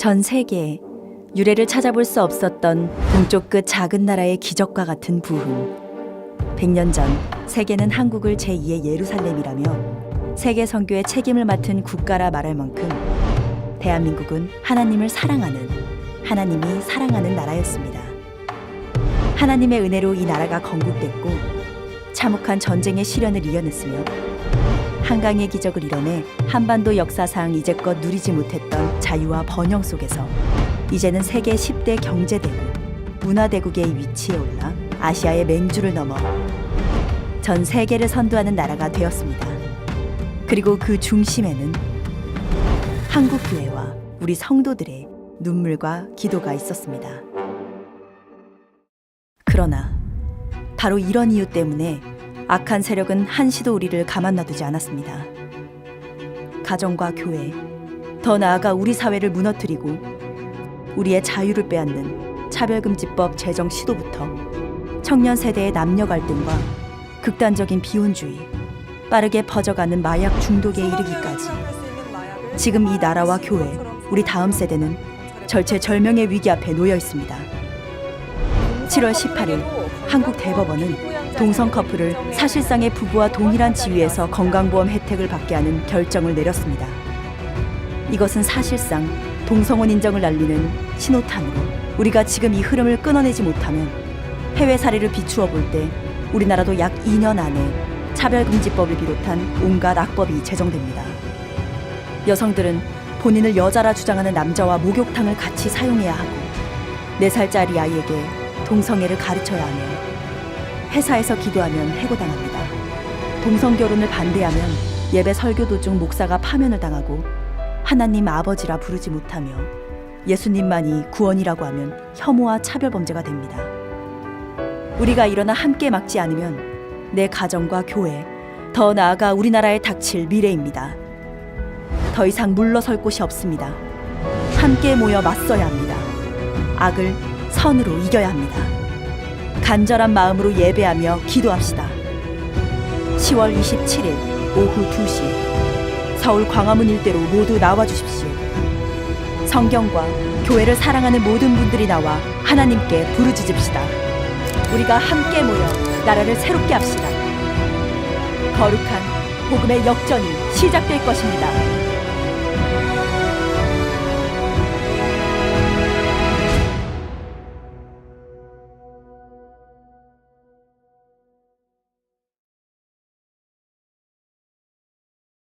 전 세계에 유래를 찾아볼 수 없었던 동쪽 끝 작은 나라의 기적과 같은 부흥. 100년 전 세계는 한국을 제2의 예루살렘이라며 세계 선교의 책임을 맡은 국가라 말할 만큼 대한민국은 하나님을 사랑하는 하나님이 사랑하는 나라였습니다. 하나님의 은혜로 이 나라가 건국됐고 참혹한 전쟁의 시련을 이겨냈으며 한강의 기적을 이뤄내 한반도 역사상 이제껏 누리지 못했던 자유와 번영 속에서 이제는 세계 10대 경제대국, 문화대국의 위치에 올라 아시아의 맹주를 넘어 전 세계를 선도하는 나라가 되었습니다. 그리고 그 중심에는 한국 교회와 우리 성도들의 눈물과 기도가 있었습니다. 그러나 바로 이런 이유 때문에 악한 세력은 한시도 우리를 가만 놔두지 않았습니다. 가정과 교회, 더 나아가 우리 사회를 무너뜨리고 우리의 자유를 빼앗는 차별금지법 제정 시도부터 청년 세대의 남녀 갈등과 극단적인 비혼주의, 빠르게 퍼져가는 마약 중독에 이르기까지 지금 이 나라와 교회, 우리 다음 세대는 절체절명의 위기 앞에 놓여 있습니다. 7월 18일 한국 대법원은 동성 커플을 사실상의 부부와 동일한 지위에서 건강보험 혜택을 받게 하는 결정을 내렸습니다. 이것은 사실상 동성혼 인정을 알리는 신호탄으로 우리가 지금 이 흐름을 끊어내지 못하면 해외 사례를 비추어 볼 때 우리나라도 약 2년 안에 차별금지법을 비롯한 온갖 악법이 제정됩니다. 여성들은 본인을 여자라 주장하는 남자와 목욕탕을 같이 사용해야 하고 4살짜리 아이에게 동성애를 가르쳐야 하며 회사에서 기도하면 해고당합니다. 동성 결혼을 반대하면 예배 설교 도중 목사가 파면을 당하고 하나님 아버지라 부르지 못하며 예수님만이 구원이라고 하면 혐오와 차별 범죄가 됩니다. 우리가 일어나 함께 막지 않으면 내 가정과 교회, 더 나아가 우리나라에 닥칠 미래입니다. 더 이상 물러설 곳이 없습니다. 함께 모여 맞서야 합니다. 악을 선으로 이겨야 합니다. 간절한 마음으로 예배하며 기도합시다. 10월 27일 오후 2시 서울 광화문 일대로 모두 나와 주십시오. 성경과 교회를 사랑하는 모든 분들이 나와 하나님께 부르짖읍시다. 우리가 함께 모여 나라를 새롭게 합시다. 거룩한 복음의 역전이 시작될 것입니다.